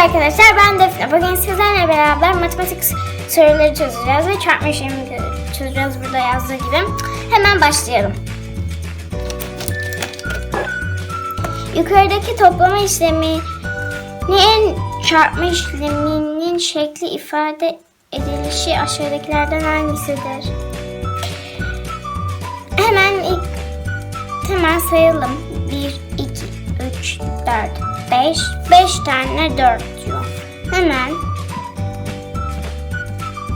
arkadaşlar ben Defne. Bugün sizlerle beraber matematik soruları çözeceğiz ve çarpma işlemini çözeceğiz burada yazdığı gibi. Hemen başlayalım. Yukarıdaki toplama işleminin çarpma işleminin şekli ifade edilişi aşağıdakilerden hangisidir? Hemen ilk hemen sayalım. 1, 2, 3, 4, 5. 5 tane 4 diyor. Hemen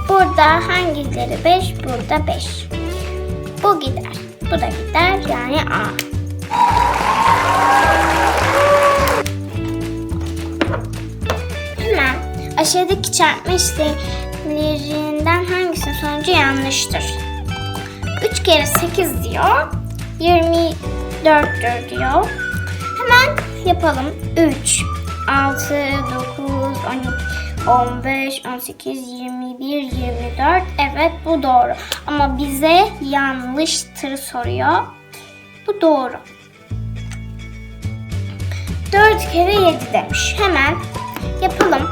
burada hangileri 5? Burada 5. Bu gider. Bu da gider. Yani A. Hemen aşağıdaki çarpma işlemlerinden hangisinin sonucu yanlıştır? 3 kere 8 diyor. 24'tür diyor. Hemen yapalım. 3, 6, 9, 12, 15, 18, 21, 24. Evet bu doğru. Ama bize yanlıştır soruyor. Bu doğru. 4 kere 7 demiş. Hemen yapalım.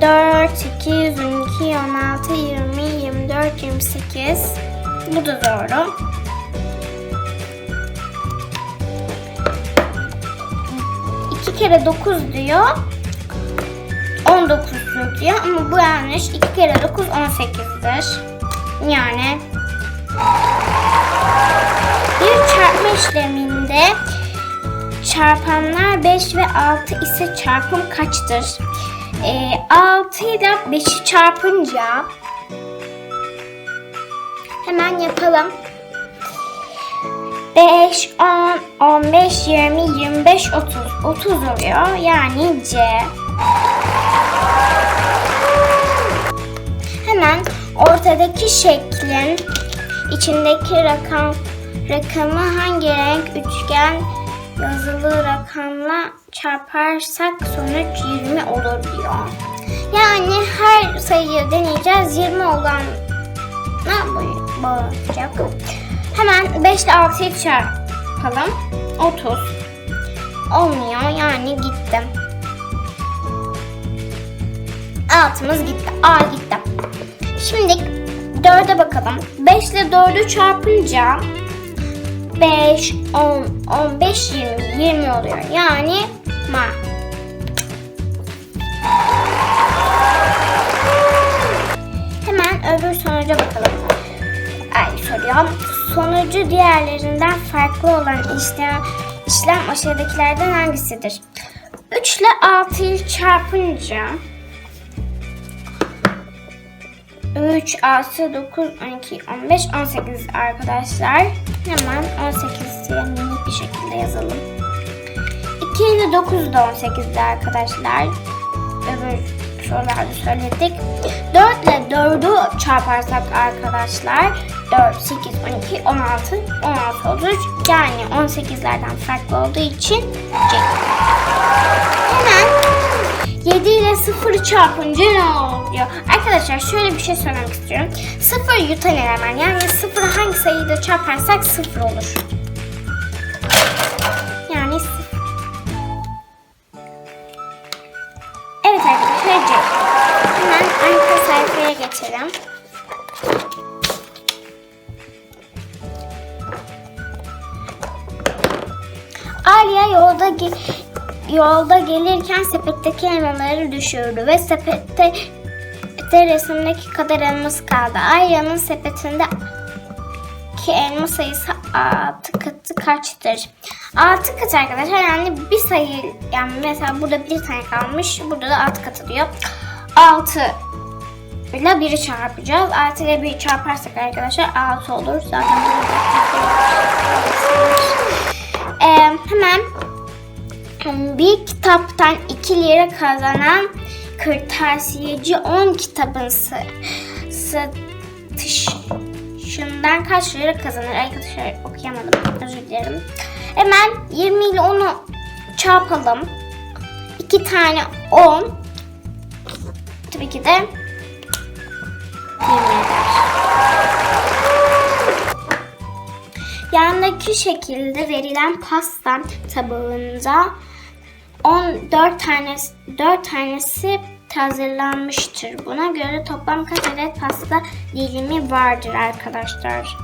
4, 8, 12, 16, 20, 24, 28. Bu da doğru. Kere 9 diyor. 19 diyor ama bu yanlış. 2 kere 9 18'dir. Yani bir çarpma işleminde çarpanlar 5 ve 6 ise çarpım kaçtır? Ee, 6 ile 5'i çarpınca hemen yapalım. 5, 10, 15, 20, 25, 30. 30 oluyor. Yani C. Hemen ortadaki şeklin içindeki rakam rakamı hangi renk üçgen yazılı rakamla çarparsak sonuç 20 olur diyor. Yani her sayıyı deneyeceğiz. 20 olan ne bu olacak? Hemen 5 ile 6'yı çarpalım. 30. Olmuyor yani gitti. Altımız gitti. A gitti. Şimdi 4'e bakalım. 5 ile 4'ü çarpınca 5, 10, 15, 20, 20 oluyor. Yani ma. Sonucu diğerlerinden farklı olan işlem, işlem aşağıdakilerden hangisidir? 3 ile 6'yı çarpınca 3, 6, 9, 12, 15, 18 arkadaşlar. Hemen 18'i minik bir şekilde yazalım. 2 ile 9 da 18'di arkadaşlar. Öbür sorularda söyledik. 4 ile 4'ü çarparsak arkadaşlar 4, 8, 12, 16, 16 olur. Yani 18'lerden farklı olduğu için C. Hemen 7 ile 0'ı çarpınca ne oluyor? Arkadaşlar şöyle bir şey söylemek istiyorum. 0 yutan eleman yani 0 hangi sayıyla çarparsak 0 olur. Sayfaya geçelim. Aliye yolda ge- yolda gelirken sepetteki elmaları düşürdü ve sepette sepette resimdeki kadar elması kaldı. Arya'nın sepetinde ki elma sayısı 6 katı kaçtır? 6 katı arkadaşlar yani bir sayı yani mesela burada bir tane kalmış burada da 6 katı diyor. 6 ile 1'i çarpacağız. 6 ile 1'i çarparsak arkadaşlar 6 olur. Zaten ee, hemen bir kitaptan 2 lira kazanan kırtasiyeci 10 kitabın sa- satışından kaç lira kazanır? Arkadaşlar okuyamadım. Özür dilerim. Hemen 20 ile 10'u çarpalım. 2 tane 10 tabii ki de Yandaki şekilde verilen pasta tabağında 14 tanesi 4 tanesi hazırlanmıştır. Buna göre toplam kaç adet pasta dilimi vardır arkadaşlar?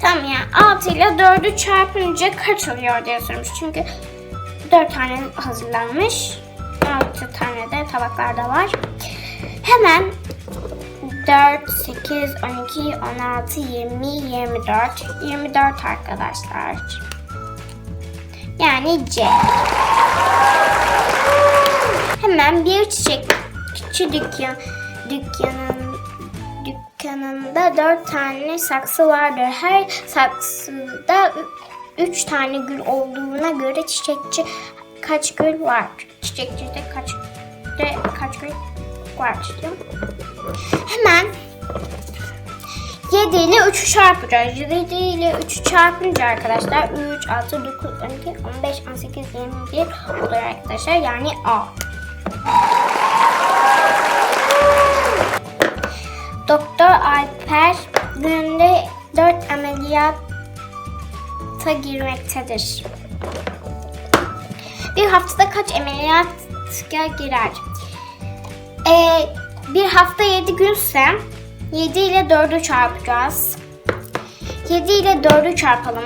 Tamam ya 6 ile 4'ü çarpınca kaç oluyor diye sormuş. Çünkü 4 tane hazırlanmış. 6 tane de tabaklarda var. Hemen 4, 8, 12, 16, 20, 24. 24 arkadaşlar. Yani C. Hemen bir çiçekçi dükkan, dükkanın, dükkanında dört tane saksı vardır. Her saksıda üç tane gül olduğuna göre çiçekçi kaç gül var? Çiçekçide kaç de kaç gül var diyor. Hemen 7 ile 3'ü çarpacağız. 7 ile 3'ü çarpınca arkadaşlar 3, 6, 9, 12, 15, 18, 21 olur arkadaşlar. Yani A. Doktor Alper günde 4 ameliyata girmektedir. Bir haftada kaç ameliyata girer? Ee, bir hafta 7 günse 7 ile 4'ü çarpacağız. 7 ile 4'ü çarpalım.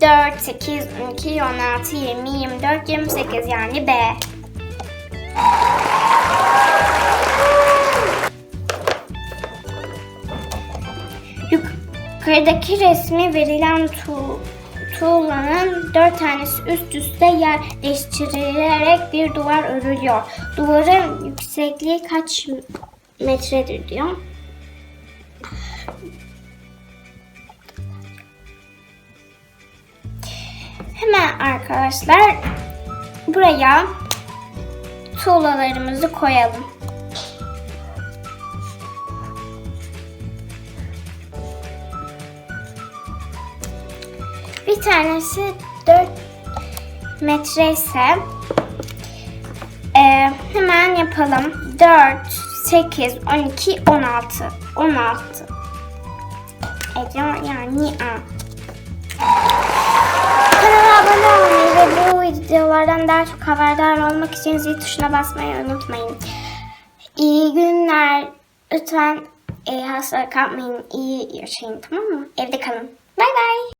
4, 8, 12, 16, 20, 24, 28 yani B. Yukarıdaki resmi verilen tu tuğlanın dört tanesi üst üste yerleştirilerek bir duvar örülüyor. Duvarın yüksekliği kaç metredir diyor. Hemen arkadaşlar buraya tuğlalarımızı koyalım. Bir tanesi 4 metre ise e, hemen yapalım. 4, 8, 12, 16. 16. Evet yani A. Kanala abone olmayı ve bu videolardan daha çok haberdar olmak için zil tuşuna basmayı unutmayın. İyi günler. Lütfen e, hasta kalmayın. İyi yaşayın tamam mı? Evde kalın. Bay bay.